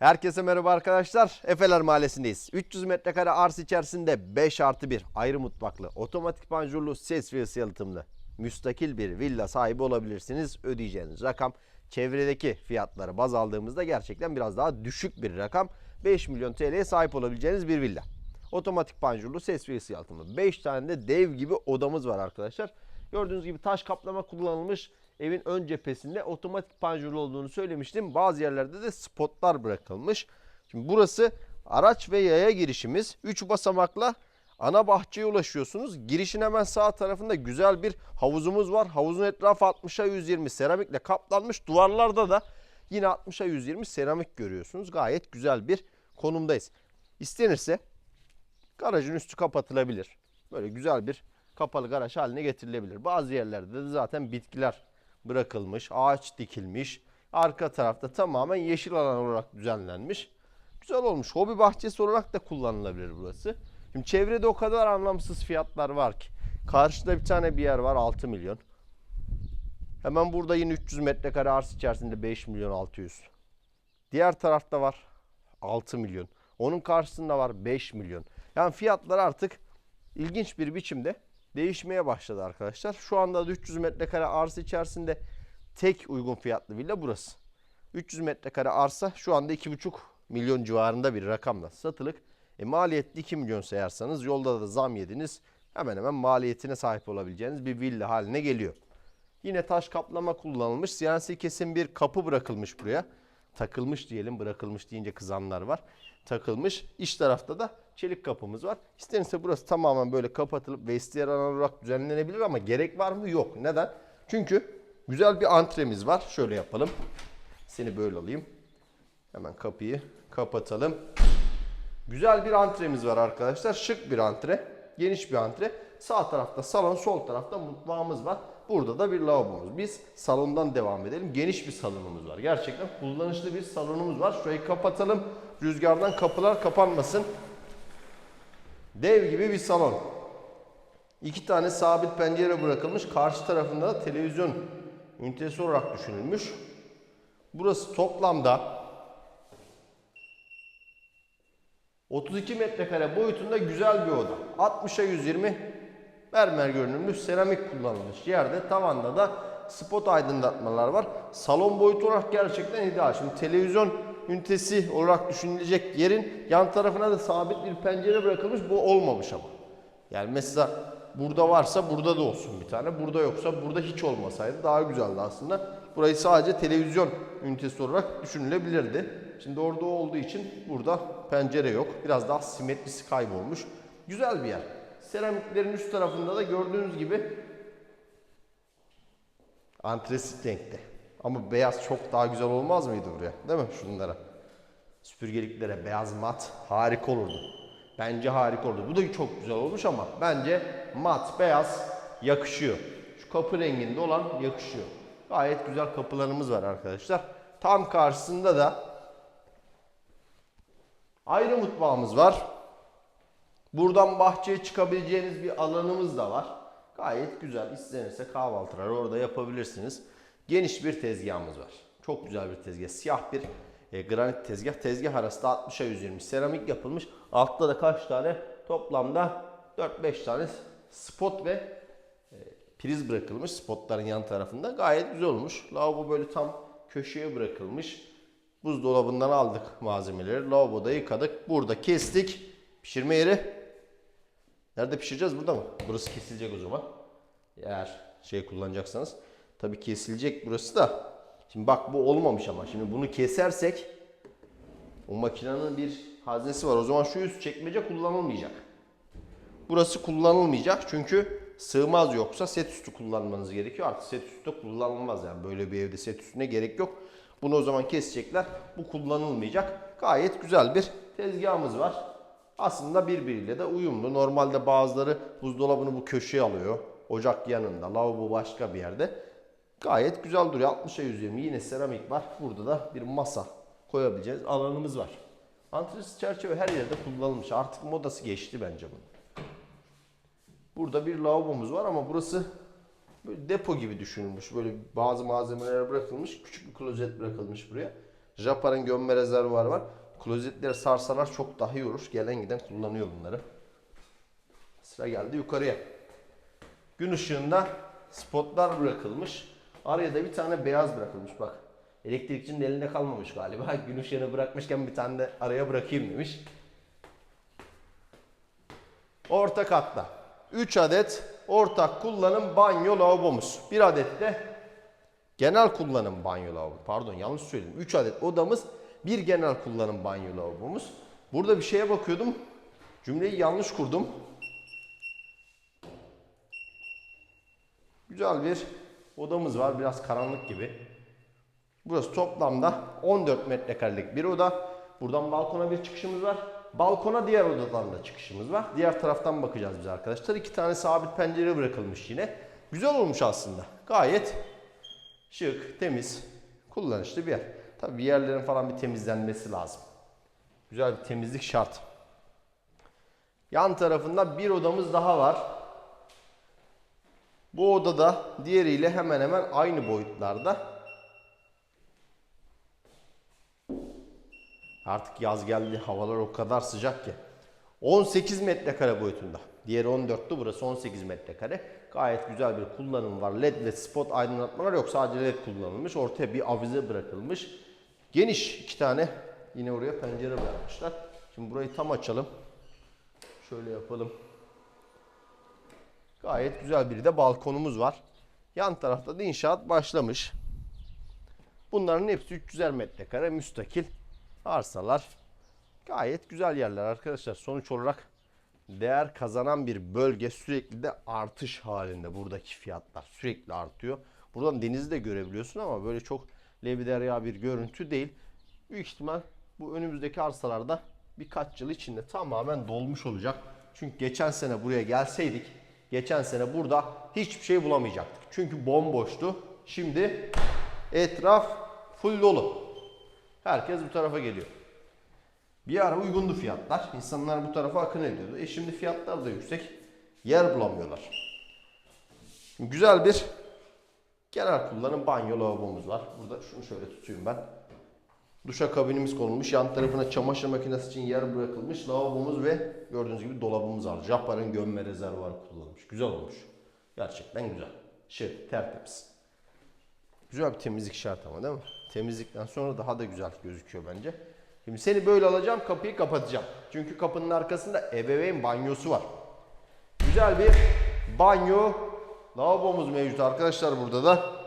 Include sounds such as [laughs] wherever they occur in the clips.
Herkese merhaba arkadaşlar. Efeler Mahallesi'ndeyiz. 300 metrekare arsa içerisinde 5 artı 1 ayrı mutfaklı, otomatik panjurlu, ses ve ısı yalıtımlı, müstakil bir villa sahibi olabilirsiniz. Ödeyeceğiniz rakam çevredeki fiyatları baz aldığımızda gerçekten biraz daha düşük bir rakam. 5 milyon TL'ye sahip olabileceğiniz bir villa. Otomatik panjurlu, ses ve ısı yalıtımlı. 5 tane de dev gibi odamız var arkadaşlar. Gördüğünüz gibi taş kaplama kullanılmış. Evin ön cephesinde otomatik panjurlu olduğunu söylemiştim. Bazı yerlerde de spotlar bırakılmış. Şimdi burası araç ve yaya girişimiz. 3 basamakla ana bahçeye ulaşıyorsunuz. Girişin hemen sağ tarafında güzel bir havuzumuz var. Havuzun etrafı 60'a 120 seramikle kaplanmış. Duvarlarda da yine 60'a 120 seramik görüyorsunuz. Gayet güzel bir konumdayız. İstenirse garajın üstü kapatılabilir. Böyle güzel bir kapalı garaj haline getirilebilir. Bazı yerlerde de zaten bitkiler bırakılmış, ağaç dikilmiş. Arka tarafta tamamen yeşil alan olarak düzenlenmiş. Güzel olmuş. Hobi bahçesi olarak da kullanılabilir burası. Şimdi çevrede o kadar anlamsız fiyatlar var ki. Karşıda bir tane bir yer var 6 milyon. Hemen burada yine 300 metrekare arsa içerisinde 5 milyon 600. Diğer tarafta var 6 milyon. Onun karşısında var 5 milyon. Yani fiyatlar artık ilginç bir biçimde değişmeye başladı arkadaşlar. Şu anda da 300 metrekare arsa içerisinde tek uygun fiyatlı villa burası. 300 metrekare arsa şu anda 2,5 milyon civarında bir rakamla satılık. E, maliyetli 2 milyon sayarsanız yolda da zam yediniz. Hemen hemen maliyetine sahip olabileceğiniz bir villa haline geliyor. Yine taş kaplama kullanılmış. CNC kesim bir kapı bırakılmış buraya. Takılmış diyelim bırakılmış deyince kızanlar var. Takılmış. İç tarafta da çelik kapımız var. İstenirse burası tamamen böyle kapatılıp vestiyer alan olarak düzenlenebilir ama gerek var mı? Yok. Neden? Çünkü güzel bir antremiz var. Şöyle yapalım. Seni böyle alayım. Hemen kapıyı kapatalım. Güzel bir antremiz var arkadaşlar. Şık bir antre. Geniş bir antre. Sağ tarafta salon, sol tarafta mutfağımız var. Burada da bir lavabomuz. Biz salondan devam edelim. Geniş bir salonumuz var. Gerçekten kullanışlı bir salonumuz var. Şurayı kapatalım. Rüzgardan kapılar kapanmasın. Dev gibi bir salon. İki tane sabit pencere bırakılmış. Karşı tarafında da televizyon ünitesi olarak düşünülmüş. Burası toplamda 32 metrekare boyutunda güzel bir oda. 60'a 120 mermer görünümlü seramik kullanılmış. Yerde tavanda da spot aydınlatmalar var. Salon boyutu olarak gerçekten ideal. Şimdi televizyon ünitesi olarak düşünülecek yerin yan tarafına da sabit bir pencere bırakılmış. Bu olmamış ama. Yani mesela burada varsa burada da olsun bir tane. Burada yoksa burada hiç olmasaydı daha güzeldi aslında. Burayı sadece televizyon ünitesi olarak düşünülebilirdi. Şimdi orada olduğu için burada pencere yok. Biraz daha simetrisi kaybolmuş. Güzel bir yer. Seramiklerin üst tarafında da gördüğünüz gibi antresit renkte. Ama beyaz çok daha güzel olmaz mıydı buraya? Değil mi? Şunlara. Süpürgeliklere beyaz mat harika olurdu. Bence harika olurdu. Bu da çok güzel olmuş ama bence mat beyaz yakışıyor. Şu kapı renginde olan yakışıyor. Gayet güzel kapılarımız var arkadaşlar. Tam karşısında da ayrı mutfağımız var. Buradan bahçeye çıkabileceğiniz bir alanımız da var. Gayet güzel. İstenirse kahvaltıları orada yapabilirsiniz. Geniş bir tezgahımız var. Çok güzel bir tezgah. Siyah bir e, granit tezgah. Tezgah arası da 60'a 120 seramik yapılmış. Altta da kaç tane? Toplamda 4-5 tane spot ve e, priz bırakılmış spotların yan tarafında. Gayet güzel olmuş. Lavabo böyle tam köşeye bırakılmış. Buzdolabından aldık malzemeleri. Lavaboda yıkadık. Burada kestik. Pişirme yeri. Nerede pişireceğiz? Burada mı? Burası kesilecek o zaman. Eğer şey kullanacaksanız. Tabii kesilecek burası da. Şimdi bak bu olmamış ama. Şimdi bunu kesersek o makinenin bir haznesi var. O zaman şu üst çekmece kullanılmayacak. Burası kullanılmayacak çünkü sığmaz yoksa set üstü kullanmanız gerekiyor. Artık set üstü kullanılmaz yani böyle bir evde set üstüne gerek yok. Bunu o zaman kesecekler. Bu kullanılmayacak. Gayet güzel bir tezgahımız var. Aslında birbiriyle de uyumlu. Normalde bazıları buzdolabını bu köşeye alıyor. Ocak yanında, lavabo başka bir yerde. Gayet güzel duruyor. 60'a 120 yine seramik var. Burada da bir masa koyabileceğiz alanımız var. Antresit çerçeve her yerde kullanılmış. Artık modası geçti bence bunun. Burada bir lavabomuz var ama burası böyle depo gibi düşünülmüş. Böyle bazı malzemeler bırakılmış. Küçük bir klozet bırakılmış buraya. Japar'ın gömme rezervuarı var. Klozetleri sarsalar çok daha iyi olur. Gelen giden kullanıyor bunları. Sıra geldi yukarıya. Gün ışığında spotlar bırakılmış. Araya da bir tane beyaz bırakılmış bak. Elektrikçinin elinde kalmamış galiba. [laughs] Gün ışığını bırakmışken bir tane de araya bırakayım demiş. Orta katta 3 adet ortak kullanım banyo lavabomuz. 1 adet de genel kullanım banyo lavabo. Pardon yanlış söyledim. 3 adet odamız, bir genel kullanım banyo lavabomuz. Burada bir şeye bakıyordum. Cümleyi yanlış kurdum. Güzel bir odamız var. Biraz karanlık gibi. Burası toplamda 14 metrekarelik bir oda. Buradan balkona bir çıkışımız var. Balkona diğer odadan da çıkışımız var. Diğer taraftan bakacağız biz arkadaşlar. İki tane sabit pencere bırakılmış yine. Güzel olmuş aslında. Gayet şık, temiz, kullanışlı bir yer. Tabii bir yerlerin falan bir temizlenmesi lazım. Güzel bir temizlik şart. Yan tarafında bir odamız daha var. Bu odada diğeriyle hemen hemen aynı boyutlarda. Artık yaz geldi, havalar o kadar sıcak ki. 18 metrekare boyutunda. Diğeri 14'tü, burası 18 metrekare. Gayet güzel bir kullanım var. LED ve spot aydınlatmalar yok. Sadece LED kullanılmış. Ortaya bir avize bırakılmış. Geniş iki tane yine oraya pencere bırakmışlar. Şimdi burayı tam açalım. Şöyle yapalım. Gayet güzel bir de balkonumuz var. Yan tarafta da inşaat başlamış. Bunların hepsi 300'er metrekare müstakil arsalar. Gayet güzel yerler arkadaşlar. Sonuç olarak değer kazanan bir bölge sürekli de artış halinde buradaki fiyatlar sürekli artıyor. Buradan denizi de görebiliyorsun ama böyle çok leviderya bir görüntü değil. Büyük ihtimal bu önümüzdeki arsalarda birkaç yıl içinde tamamen dolmuş olacak. Çünkü geçen sene buraya gelseydik geçen sene burada hiçbir şey bulamayacaktık. Çünkü bomboştu. Şimdi etraf full dolu. Herkes bu tarafa geliyor. Bir ara uygundu fiyatlar. İnsanlar bu tarafa akın ediyordu. E şimdi fiyatlar da yüksek. Yer bulamıyorlar. Güzel bir genel kullanım banyo lavabomuz var. Burada şunu şöyle tutayım ben. Duşa kabinimiz konulmuş. Yan tarafına çamaşır makinesi için yer bırakılmış. Lavabomuz ve gördüğünüz gibi dolabımız var. Japar'ın gömme rezervuarı kullanılmış. Güzel olmuş. Gerçekten güzel. Şık, tertemiz. Güzel bir temizlik şart ama değil mi? Temizlikten sonra daha da güzel gözüküyor bence. Şimdi seni böyle alacağım, kapıyı kapatacağım. Çünkü kapının arkasında ebeveyn banyosu var. Güzel bir banyo, lavabomuz mevcut arkadaşlar burada da.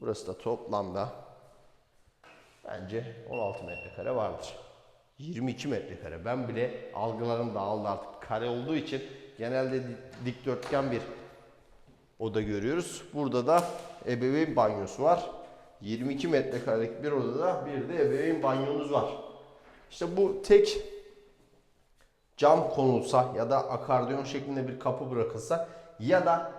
Burası da toplamda bence 16 metrekare vardır. 22 metrekare. Ben bile algılarım dağıldı artık. Kare olduğu için genelde di- dikdörtgen bir oda görüyoruz. Burada da ebeveyn banyosu var. 22 metrekarelik bir odada bir de ebeveyn banyomuz var. İşte bu tek cam konulsa ya da akardiyon şeklinde bir kapı bırakılsa ya da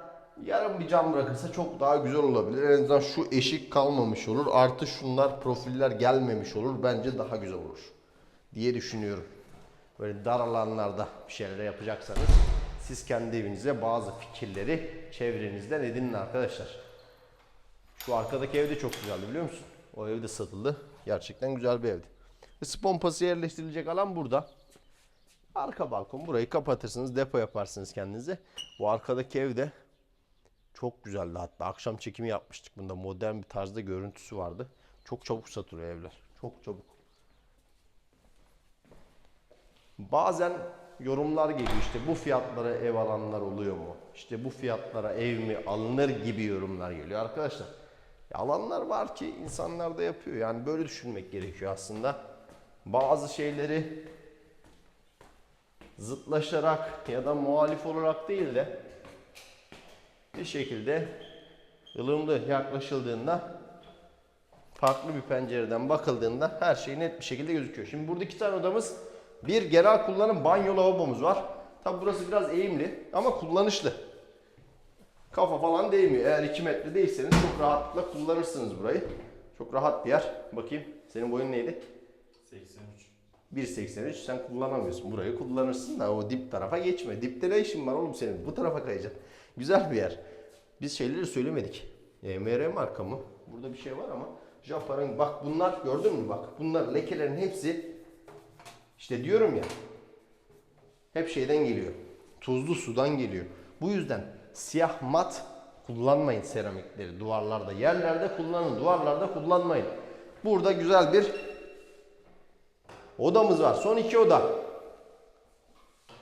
yarım bir cam bırakılsa çok daha güzel olabilir. En azından şu eşik kalmamış olur. Artı şunlar profiller gelmemiş olur. Bence daha güzel olur diye düşünüyorum. Böyle dar alanlarda bir şeyler yapacaksanız siz kendi evinize bazı fikirleri çevrenizden edinin arkadaşlar. Şu arkadaki ev de çok güzeldi biliyor musun? O ev de satıldı. Gerçekten güzel bir evdi. Isı pompası yerleştirilecek alan burada. Arka balkon. Burayı kapatırsınız. Depo yaparsınız kendinize. Bu arkadaki ev de çok güzeldi hatta. Akşam çekimi yapmıştık bunda. Modern bir tarzda görüntüsü vardı. Çok çabuk satılıyor evler. Çok çabuk. Bazen yorumlar geliyor işte bu fiyatlara ev alanlar oluyor mu? İşte bu fiyatlara ev mi alınır gibi yorumlar geliyor arkadaşlar. Alanlar var ki insanlar da yapıyor. Yani böyle düşünmek gerekiyor aslında. Bazı şeyleri zıtlaşarak ya da muhalif olarak değil de bir şekilde ılımlı yaklaşıldığında farklı bir pencereden bakıldığında her şey net bir şekilde gözüküyor. Şimdi burada iki tane odamız bir genel kullanım banyo lavabomuz var. Tabi burası biraz eğimli ama kullanışlı. Kafa falan değmiyor. Eğer 2 metre değilseniz çok rahatlıkla kullanırsınız burayı. Çok rahat bir yer. Bakayım senin boyun neydi? 83. 1.83 sen kullanamıyorsun. Burayı kullanırsın da o dip tarafa geçme. Dipte ne işin var oğlum senin? Bu tarafa kayacaksın. Güzel bir yer. Biz şeyleri söylemedik. EMR marka mı? Burada bir şey var ama Japar'ın bak bunlar gördün mü bak bunlar lekelerin hepsi işte diyorum ya hep şeyden geliyor. Tuzlu sudan geliyor. Bu yüzden siyah mat kullanmayın seramikleri duvarlarda. Yerlerde kullanın, duvarlarda kullanmayın. Burada güzel bir odamız var. Son iki oda.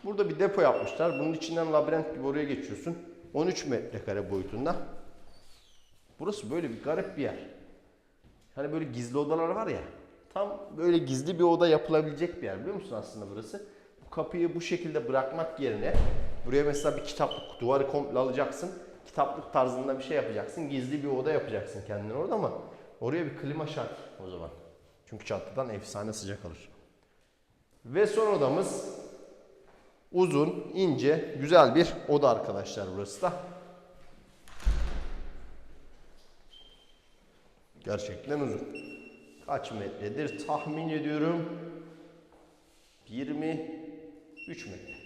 Burada bir depo yapmışlar. Bunun içinden labirent gibi oraya geçiyorsun. 13 metrekare boyutunda. Burası böyle bir garip bir yer. Hani böyle gizli odalar var ya. Tam böyle gizli bir oda yapılabilecek bir yer biliyor musun aslında burası? Bu kapıyı bu şekilde bırakmak yerine buraya mesela bir kitaplık duvarı komple alacaksın. Kitaplık tarzında bir şey yapacaksın. Gizli bir oda yapacaksın kendine orada ama oraya bir klima şart o zaman. Çünkü çatıdan efsane sıcak alır. Ve son odamız uzun, ince, güzel bir oda arkadaşlar burası da. Gerçekten uzun. Kaç metredir tahmin ediyorum. 23 metre.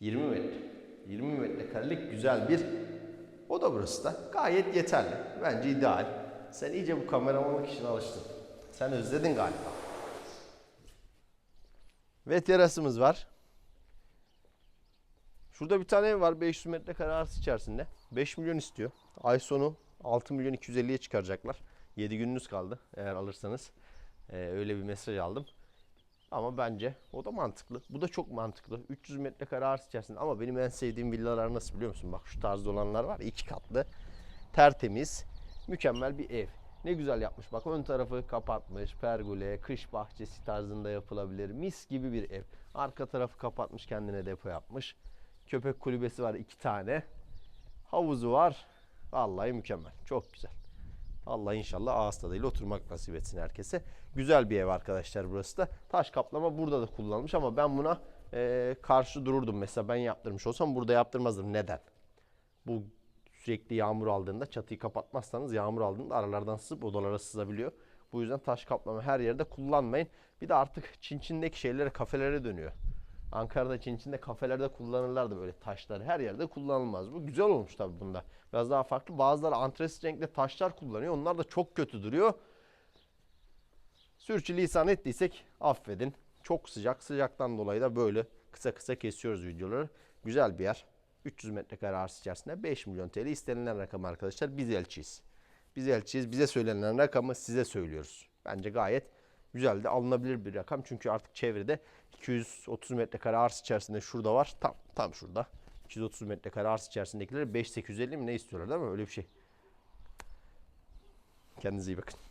20 metre. 20 metrekarelik güzel bir oda burası da. Gayet yeterli. Bence ideal. Sen iyice bu kameramanlık işine alıştın. Sen özledin galiba. Ve terasımız var. Şurada bir tane ev var 500 metrekare arsa içerisinde. 5 milyon istiyor. Ay sonu 6 milyon 250'ye çıkaracaklar. 7 gününüz kaldı eğer alırsanız. Ee, öyle bir mesaj aldım. Ama bence o da mantıklı. Bu da çok mantıklı. 300 metrekare arsa içerisinde. Ama benim en sevdiğim villalar nasıl biliyor musun? Bak şu tarzda olanlar var. iki katlı. Tertemiz. Mükemmel bir ev. Ne güzel yapmış. Bak ön tarafı kapatmış. Pergole, kış bahçesi tarzında yapılabilir. Mis gibi bir ev. Arka tarafı kapatmış kendine depo yapmış. Köpek kulübesi var iki tane. Havuzu var. Vallahi mükemmel. Çok güzel. Allah inşallah ağız tadıyla oturmak nasip etsin herkese. Güzel bir ev arkadaşlar burası da. Taş kaplama burada da kullanılmış ama ben buna eee, karşı dururdum. Mesela ben yaptırmış olsam burada yaptırmazdım. Neden? Bu sürekli yağmur aldığında çatıyı kapatmazsanız yağmur aldığında aralardan sızıp odalara sızabiliyor. Bu yüzden taş kaplama her yerde kullanmayın. Bir de artık Çin Çin'deki şeylere kafelere dönüyor. Ankara'da Çin Çin'de kafelerde kullanırlardı böyle taşlar. Her yerde kullanılmaz. Bu güzel olmuş tabii bunda. Biraz daha farklı. Bazıları antresit renkli taşlar kullanıyor. Onlar da çok kötü duruyor. Sürçülisan ettiysek affedin. Çok sıcak. Sıcaktan dolayı da böyle kısa kısa kesiyoruz videoları. Güzel bir yer. 300 metrekare arsa içerisinde 5 milyon TL istenilen rakam arkadaşlar. Biz elçiyiz. Biz elçiyiz. Bize söylenen rakamı size söylüyoruz. Bence gayet güzel de alınabilir bir rakam. Çünkü artık çevrede 230 metrekare arsa içerisinde şurada var. Tam tam şurada. 230 metrekare arsa içerisindekileri 5850 mi ne istiyorlar değil mi? Öyle bir şey. Kendinize iyi bakın.